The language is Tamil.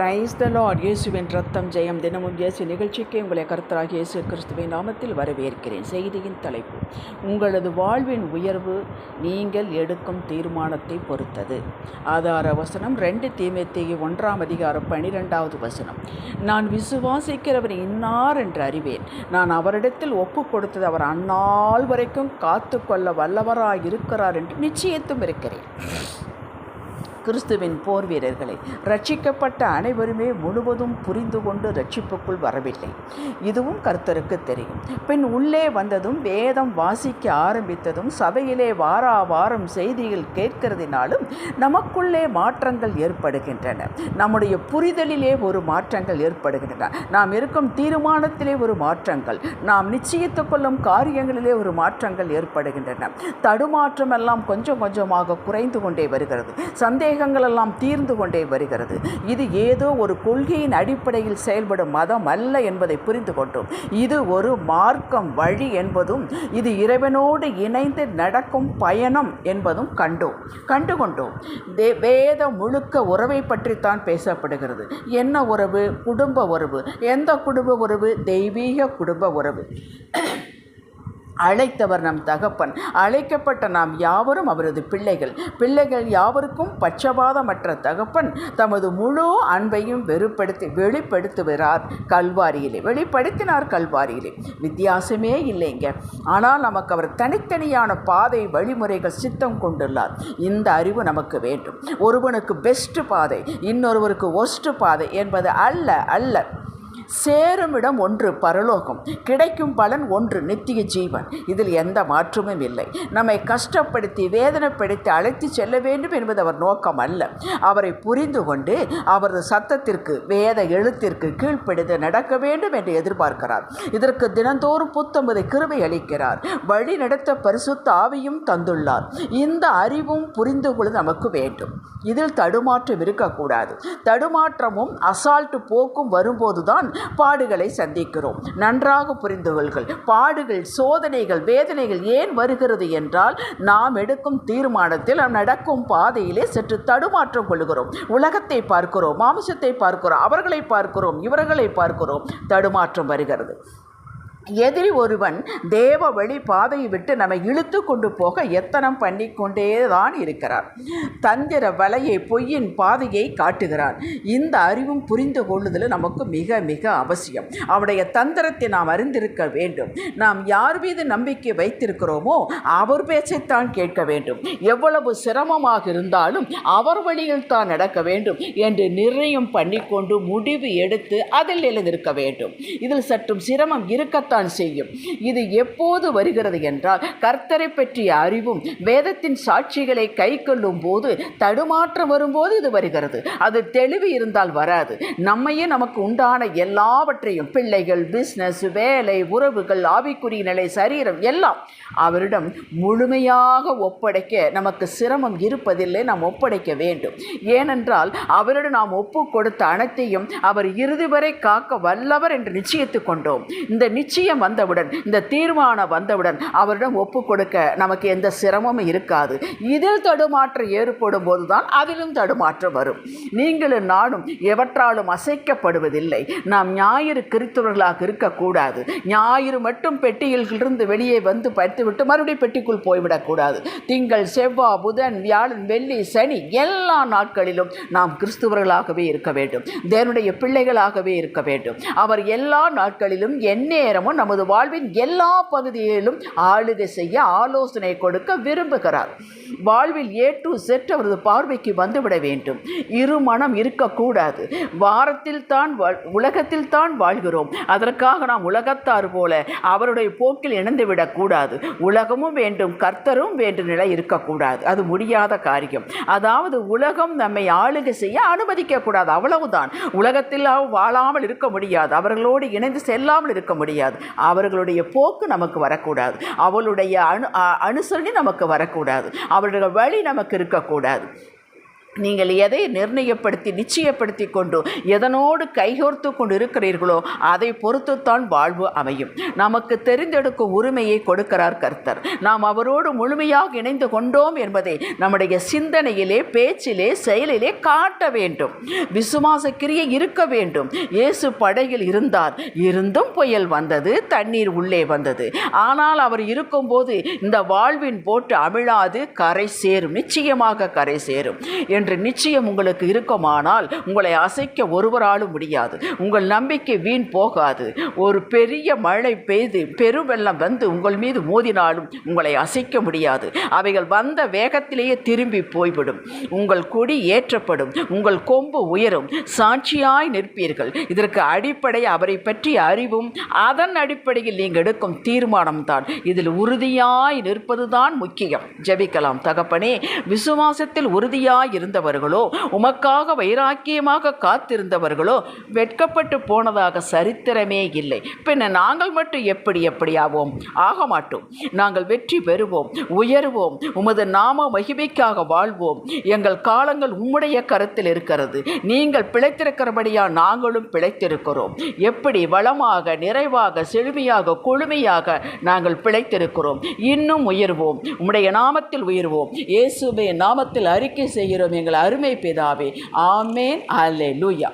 பிரைஸ் த லார்ட் இயேசுவின் ரத்தம் ஜெயம் தினமும் இயேசு நிகழ்ச்சிக்கு உங்களை கருத்தராக இயேசு கிறிஸ்துவின் நாமத்தில் வரவேற்கிறேன். செய்தியின் தலைப்பு உங்களது வாழ்வின் உயர்வு நீங்கள் எடுக்கும் தீர்மானத்தை பொறுத்தது. ஆதார வசனம் ரெண்டு தீமைத்தேகி ஒன்றாம் அதிகாரம் பனிரெண்டாவது வசனம். நான் விசுவாசிக்கிறவர் இன்னார் என்று அறிவேன். நான் அவரிடத்தில் ஒப்பு கொடுத்தது அவர் அந்நாள் வரைக்கும் காத்து கொள்ள வல்லவராக இருக்கிறார் என்று நிச்சயத்தும் இருக்கிறேன். கிறிஸ்துவின் போர் வீரர்களை. ரட்சிக்கப்பட்ட அனைவருமே முழுவதும் புரிந்து கொண்டு ரட்சிப்புக்குள் வரவில்லை. இதுவும் கர்த்தருக்கு தெரியும். பின் உள்ளே வந்ததும் வேதம் வாசிக்க ஆரம்பித்ததும் சபையிலே வாரா வாரம் செய்திகள் கேட்கிறதினாலும் நமக்குள்ளே மாற்றங்கள் ஏற்படுகின்றன. நம்முடைய புரிதலிலே ஒரு மாற்றங்கள் ஏற்படுகின்றன. நாம் இருக்கும் தீர்மானத்திலே ஒரு மாற்றங்கள் நாம் நிச்சயித்து கொள்ளும் காரியங்களிலே ஒரு மாற்றங்கள் ஏற்படுகின்றன. தடுமாற்றம் எல்லாம் கொஞ்சம் கொஞ்சமாக குறைந்து கொண்டே வருகிறது. சந்தேகங்கள் எல்லாம் தீர்ந்து கொண்டே வருகிறது. இது ஏதோ ஒரு கொள்கையின் அடிப்படையில் செயல்படும் மதம் அல்ல என்பதை புரிந்து கொண்டோம். இது ஒரு மார்க்கம் வழி என்பதும் இது இறைவனோடு இணைந்து நடக்கும் பயணம் என்பதும் கண்டோம். கண்டு கொண்டோம். தே வேதம் முழுக்க உறவை பற்றித்தான் பேசப்படுகிறது. என்ன உறவு? குடும்ப உறவு. எந்த குடும்ப உறவு? தெய்வீக குடும்ப உறவு. அழைத்தவர் நம் தகப்பன். அழைக்கப்பட்ட நாம் யாவரும் அவரது பிள்ளைகள். பிள்ளைகள் யாவருக்கும் பட்சபாதமற்ற தகப்பன். தமது முழு அன்பையும் வெறுப்படுத்தி வெளிப்படுத்துகிறார். கல்வாரியிலே வெளிப்படுத்தினார் கல்வாரியிலே. வித்தியாசமே இல்லைங்க. ஆனால் நமக்கு அவர் தனித்தனியான பாதை வழிமுறைகள் சித்தம் கொண்டுள்ளார். இந்த அறிவு நமக்கு வேண்டும். ஒருவனுக்கு பெஸ்ட் பாதை இன்னொருவருக்கு ஒஸ்ட் பாதை என்பது அல்ல அல்ல. சேருமிடம் ஒன்று பரலோகம் கிடைக்கும் பலன் ஒன்று நித்திய ஜீவன். இதில் எந்த மாற்றமும் இல்லை. நம்மை கஷ்டப்படுத்தி வேதனைப்படுத்தி அழைத்து செல்ல வேண்டும் என்பது அவர் நோக்கம் அல்ல. அவரை புரிந்து கொண்டு அவரது சத்தத்திற்கு வேத எழுத்திற்கு கீழ்ப்படிந்து நடக்க வேண்டும் என்று எதிர்பார்க்கிறார். இதற்கு தினந்தோறும் புத்தம்பதை கிருவை அளிக்கிறார். வழி நடத்த பரிசுத்த ஆவியும் தந்துள்ளார். இந்த அறிவும் புரிந்து கொள்ள நமக்கு வேண்டும். இதில் தடுமாற்றம் இருக்கக்கூடாது. தடுமாற்றமும் அசால்ட்டு போக்கும் வரும்போதுதான் பாடுகளை சந்திக்கிறோம். நன்றாக புரிந்து கொள்கள் பாடுகள் சோதனைகள் வேதனைகள் ஏன் வருகிறது என்றால் நாம் எடுக்கும் தீர்மானத்தில் நாம் நடக்கும் பாதையிலே சற்று தடுமாற்றம் கொள்கிறோம். உலகத்தை பார்க்கிறோம் மாமிசத்தை பார்க்கிறோம் அவர்களை பார்க்கிறோம் இவர்களை பார்க்கிறோம் தடுமாற்றம் வருகிறது. எதிரி ஒருவன் தேவ வழி பாதையை விட்டு நம்மை இழுத்து கொண்டு போக எத்தனம் பண்ணி கொண்டே தான் இருக்கிறார் தந்திர வலையை பொய்யின் பாதையை காட்டுகிறார் இந்த அறிவும் புரிந்து கொள்ளுதல் நமக்கு மிக மிக அவசியம். அவருடைய தந்திரத்தை நாம் அறிந்திருக்க வேண்டும். நாம் யார் மீது நம்பிக்கை வைத்திருக்கிறோமோ அவர் பேச்சைத்தான் கேட்க வேண்டும். எவ்வளவு சிரமமாக இருந்தாலும் அவர் வழியில் தான் நடக்க வேண்டும் என்று நிர்ணயம் பண்ணிக்கொண்டு முடிவு எடுத்து அதில் எழுந்திருக்க வேண்டும். இதில் சற்றும் சிரமம் இருக்கத்தான் தான் செய்யும். இது எப்போது வருகிறது என்றால் கர்த்தரை பற்றிய அறிவும் வேதத்தின் சாட்சிகளை கை கொள்ளும் போது தடுமாற்றம் வரும்போது இது வருகிறது. அது தெளிவு இருந்தால் வராது. நம்மையே நமக்கு உண்டான எல்லாவற்றையும் பிள்ளைகள் பிஸ்னஸ் வேலை உறவுகள் ஆவிக்குரிய நிலை சரீரம் எல்லாம் அவரிடம் முழுமையாக ஒப்படைக்க நமக்கு சிரமம் இருப்பதில்லை நாம் ஒப்படைக்க வேண்டும். ஏனென்றால் அவரிடம் நாம் ஒப்பு கொடுத்த அனைத்தையும் அவர் இறுதி வரை காக்க வல்லவர் என்று நிச்சயித்து கொண்டோம். இந்த நிச்சயம் நிச்சயம் வந்தவுடன் இந்த தீர்மானம் வந்தவுடன் அவரிடம் ஒப்பு கொடுக்க நமக்கு எந்த சிரமமும் இருக்காது. இதில் தடுமாற்றம் ஏற்படும் போதுதான் அதிலும் தடுமாற்றம் வரும். நீங்களும் நானும் எவற்றாலும் அசைக்கப்படுவதில்லை. நாம் ஞாயிறு கிறித்தவர்களாக இருக்கக்கூடாது. ஞாயிறு மட்டும் பெட்டியிலிருந்து வெளியே வந்து படித்துவிட்டு மறுபடியும் பெட்டிக்குள் போய்விடக்கூடாது. திங்கள் செவ்வாய் புதன் வியாழன் வெள்ளி சனி எல்லா நாட்களிலும் நாம் கிறிஸ்துவர்களாகவே இருக்க வேண்டும். தேவனுடைய பிள்ளைகளாகவே இருக்க வேண்டும். அவர் எல்லா நாட்களிலும் எந்நேரமும் நமது வாழ்வின் எல்லா பகுதியிலும் ஆளுகை செய்ய ஆலோசனை கொடுக்க விரும்புகிறார். வாழ்வில் ஏ டு செட் அவரது பார்வைக்கு வந்துவிட வேண்டும். இருமனம் இருக்கக்கூடாது. வாரத்தில் தான் உலகத்தில் தான் வாழ்கிறோம். அதற்காக நாம் உலகத்தார் போல அவருடைய போக்கில் இணைந்து விடக்கூடாது. உலகமும் வேண்டும் கர்த்தரும் வேண்டும் நிலை இருக்கக்கூடாது. அது முடியாத காரியம். அதாவது உலகம் நம்மை ஆளுகை செய்ய அனுமதிக்கக்கூடாது. அவ்வளவுதான். உலகத்தில் வாழாமல் இருக்க முடியாது. அவர்களோடு இணைந்து செல்லாமல் இருக்க முடியாது. அவர்களுடைய போக்கு நமக்கு வரக்கூடாது. அவளுடைய அனு அனுசரணை நமக்கு வரக்கூடாது. அவர்களுடைய வழி நமக்கு இருக்கக்கூடாது. நீங்கள் எதை நிர்ணயப்படுத்தி நிச்சயப்படுத்தி கொண்டு எதனோடு கைகோர்த்து கொண்டு இருக்கிறீர்களோ அதை பொறுத்துத்தான் வாழ்வு அமையும். நமக்கு தெரிந்தெடுக்கும் உரிமையை கொடுக்கிறார் கர்த்தர். நாம் அவரோடு முழுமையாக இணைந்து கொண்டோம் என்பதை நம்முடைய சிந்தனையிலே பேச்சிலே செயலிலே காட்ட வேண்டும். விசுவாச கிரியை இருக்க வேண்டும். இயேசு படையில் இருந்தார். இருந்தும் புயல் வந்தது தண்ணீர் உள்ளே வந்தது. ஆனால் அவர் இருக்கும்போது இந்த வாழ்வின் போட்டு அமிழாது கரை சேரும். நிச்சயமாக கரை சேரும். என்று நிச்சயம் உங்களுக்கு இருக்குமானால் உங்களை அசைக்க ஒருவராலும் முடியாது. உங்கள் நம்பிக்கை வீண் போகாது. ஒரு பெரிய மழை பெய்து பெருவெள்ளம் வந்து உங்கள் மீது மோதினாலும் உங்களை அசைக்க முடியாது. அவைகள் வந்த வேகத்திலேயே திரும்பி போய்விடும். உங்கள் கொடி ஏற்றப்படும். உங்கள் கொம்பு உயரும். சாட்சியாய் நிற்பீர்கள். இதற்கு அடிப்படை அவரை பற்றிய அறிவும் அதன் அடிப்படையில் நீங்கள் எடுக்கும் தீர்மானம்தான். இதில் உறுதியாய் நிற்பதுதான் முக்கியம். ஜெபிக்கலாம் தகப்பனே. விசுவாசத்தில் உறுதியாய் இருந்தவர்களோ உமக்காக வைராக்கியமாக காத்திருந்தவர்களோ வெட்கப்பட்டு போனதாக சரித்திரமே இல்லை. பின்ன நாங்கள் மட்டும் எப்படி எப்படி ஆவோம்? ஆக மாட்டோம். நாங்கள் வெற்றி பெறுவோம் உயர்வோம் உமது நாம மகிமைக்காக வாழ்வோம். எங்கள் காலங்கள் உம்முடைய கருத்தில் இருக்கிறது. நீங்கள் பிழைத்திருக்கிறபடியா நாங்களும் பிழைத்திருக்கிறோம். எப்படி வளமாக நிறைவாக செழுமையாக கொழுமையாக நாங்கள் பிழைத்திருக்கிறோம். இன்னும் உயர்வோம். உம்முடைய நாமத்தில் உயர்வோம். இயேசுவே நாமத்தில் அறிக்கை செய்கிறோமே எங்கள் அருமை பிதாவே. ஆமேன். அல்லேலூயா